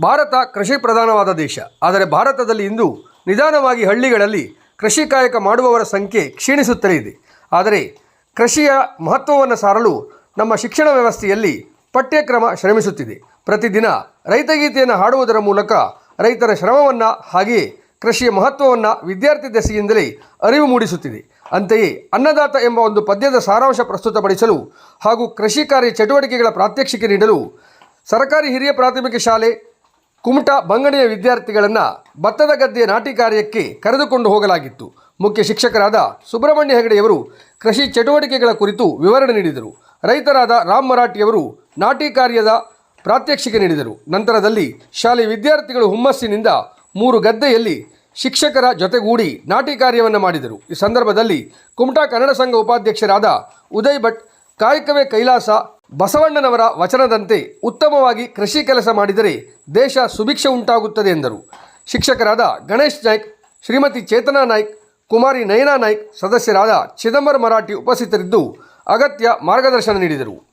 ಭಾರತ ಕೃಷಿ ಪ್ರಧಾನವಾದ ದೇಶ. ಆದರೆ ಭಾರತದಲ್ಲಿ ಇಂದು ನಿಧಾನವಾಗಿ ಹಳ್ಳಿಗಳಲ್ಲಿ ಕೃಷಿ ಕಾಯಕ ಮಾಡುವವರ ಸಂಖ್ಯೆ ಕ್ಷೀಣಿಸುತ್ತಲೇ ಇದೆ. ಆದರೆ ಕೃಷಿಯ ಮಹತ್ವವನ್ನು ಸಾರಲು ನಮ್ಮ ಶಿಕ್ಷಣ ವ್ಯವಸ್ಥೆಯಲ್ಲಿ ಪಠ್ಯಕ್ರಮ ಶ್ರಮಿಸುತ್ತಿದೆ. ಪ್ರತಿದಿನ ರೈತಗೀತೆಯನ್ನು ಹಾಡುವುದರ ಮೂಲಕ ರೈತರ ಶ್ರಮವನ್ನು ಹಾಗೆಯೇ ಕೃಷಿಯ ಮಹತ್ವವನ್ನು ವಿದ್ಯಾರ್ಥಿ ದೆಸೆಯಿಂದಲೇ ಅರಿವು ಮೂಡಿಸುತ್ತಿದೆ. ಅಂತೆಯೇ ಅನ್ನದಾತ ಎಂಬ ಒಂದು ಪದ್ಯದ ಸಾರಾಂಶ ಪ್ರಸ್ತುತಪಡಿಸಲು ಹಾಗೂ ಕೃಷಿ ಕಾರ್ಯ ಚಟುವಟಿಕೆಗಳ ಪ್ರಾತ್ಯಕ್ಷಿಕೆ ನೀಡಲು ಸರ್ಕಾರಿ ಹಿರಿಯ ಪ್ರಾಥಮಿಕ ಶಾಲೆ ಕುಮಟಾ ಬಂಗಡಿಯ ವಿದ್ಯಾರ್ಥಿಗಳನ್ನು ಭತ್ತದ ಗದ್ದೆಯ ನಾಟಿ ಕಾರ್ಯಕ್ಕೆ ಕರೆದುಕೊಂಡು ಹೋಗಲಾಗಿತ್ತು. ಮುಖ್ಯ ಶಿಕ್ಷಕರಾದ ಸುಬ್ರಹ್ಮಣ್ಯ ಹೆಗಡೆಯವರು ಕೃಷಿ ಚಟುವಟಿಕೆಗಳ ಕುರಿತು ವಿವರಣೆ ನೀಡಿದರು. ರೈತರಾದ ರಾಮ್ ಮರಾಠಿಯವರು ನಾಟಿ ಕಾರ್ಯದ ಪ್ರಾತ್ಯಕ್ಷಿಕೆ ನೀಡಿದರು. ನಂತರದಲ್ಲಿ ಶಾಲೆ ವಿದ್ಯಾರ್ಥಿಗಳು ಹುಮ್ಮಸ್ಸಿನಿಂದ ಮೂರು ಗದ್ದೆಯಲ್ಲಿ ಶಿಕ್ಷಕರ ಜೊತೆಗೂಡಿ ನಾಟಿ ಕಾರ್ಯವನ್ನು ಮಾಡಿದರು. ಈ ಸಂದರ್ಭದಲ್ಲಿ ಕುಮಟಾ ಕನ್ನಡ ಸಂಘ ಉಪಾಧ್ಯಕ್ಷರಾದ ಉದಯ್ ಭಟ್, ಕಾಯಕವೇ ಕೈಲಾಸ ಬಸವಣ್ಣನವರ ವಚನದಂತೆ ಉತ್ತಮವಾಗಿ ಕೃಷಿ ಕೆಲಸ ಮಾಡಿದರೆ ದೇಶ ಸುಭಿಕ್ಷ ಉಂಟಾಗುತ್ತದೆ ಎಂದರು. ಶಿಕ್ಷಕರಾದ ಗಣೇಶ್ ನಾಯ್ಕ್, ಶ್ರೀಮತಿ ಚೇತನಾ ನಾಯ್ಕ್, ಕುಮಾರಿ ನಯನಾ ನಾಯ್ಕ್, ಸದಸ್ಯರಾದ ಚಿದಂಬರ ಮರಾಠಿ ಉಪಸ್ಥಿತರಿದ್ದು ಅಗತ್ಯ ಮಾರ್ಗದರ್ಶನ ನೀಡಿದರು.